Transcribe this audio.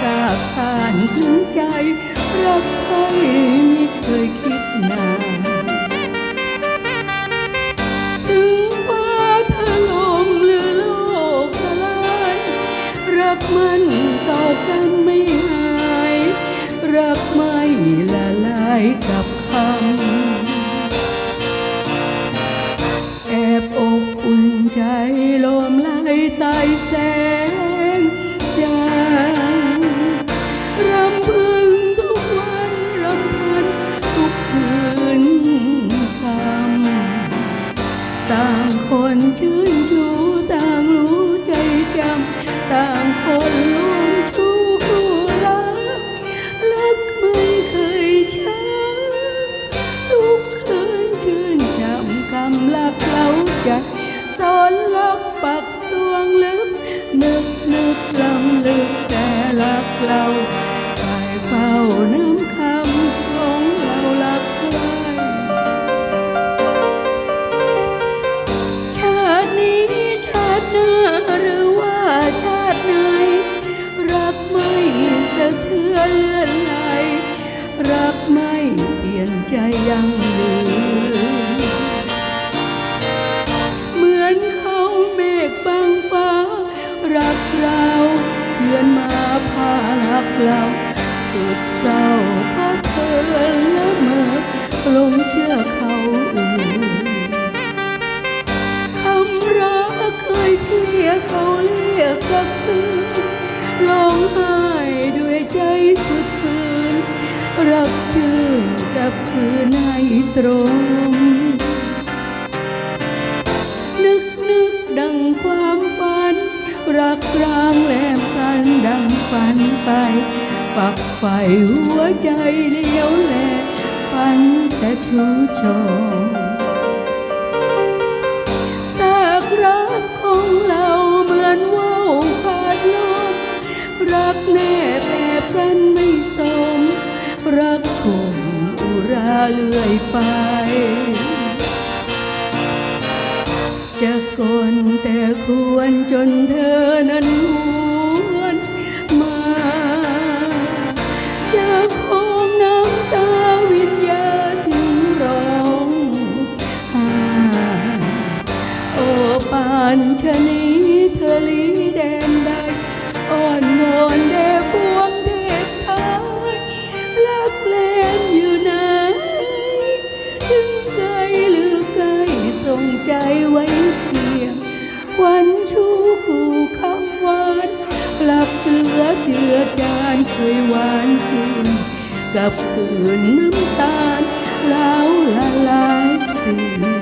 สาบสานถึงใจ รักใครไม่เคยคิดนานถึงฟ้าถล่มหรือโลกทลายรักมันต่อกันไม่หาย รักไม่ละลายกับคำแอบอบอุ่นใจลมไหลใต้แสง เราใจสอนลักปักสวงลึก นึกนึกลำลึกแต่รักเราไปเฝ้าน้ำคำสองเราลักไว้ชาตินี้ชาติหน้าหรือว่าชาติไหน รักไม่สะเทือนเลื่อนไหลรักไม่เปลี่ยนใจยัง สุดเศร้าเพราะเธอละเมอลงเชื่อเขาอื่นคำรักเคยเพียเขาเรียกกับคืนร้องไห้ด้วยใจสุดคืนรักชื่นกับคืนในตรง นึกนึกดังความฝัน รักร้างแหลมกันดังฝันไป ฝักใฝ่หัวใจเลี้ยวแลฝันแต่ชูชมซากรักของเราเหมือนว่าวขาดลมรักแน่แบบกันไม่สม รักคงอุราเลื่อยไป จะกลแต่ควรจนเธอนั้นหว ปานชะนีเธอลีแดนใดอ่อนวอนแด่พวงเทพไทยรักแลนอยู่ไหนถึงไกลหรือไกลส่งใจไว้เคียงวันชูกูคำหวานหลับเหลือเจือจานเคยหวานคืนกับคืนน้ำตาลแล้วละลายเสีย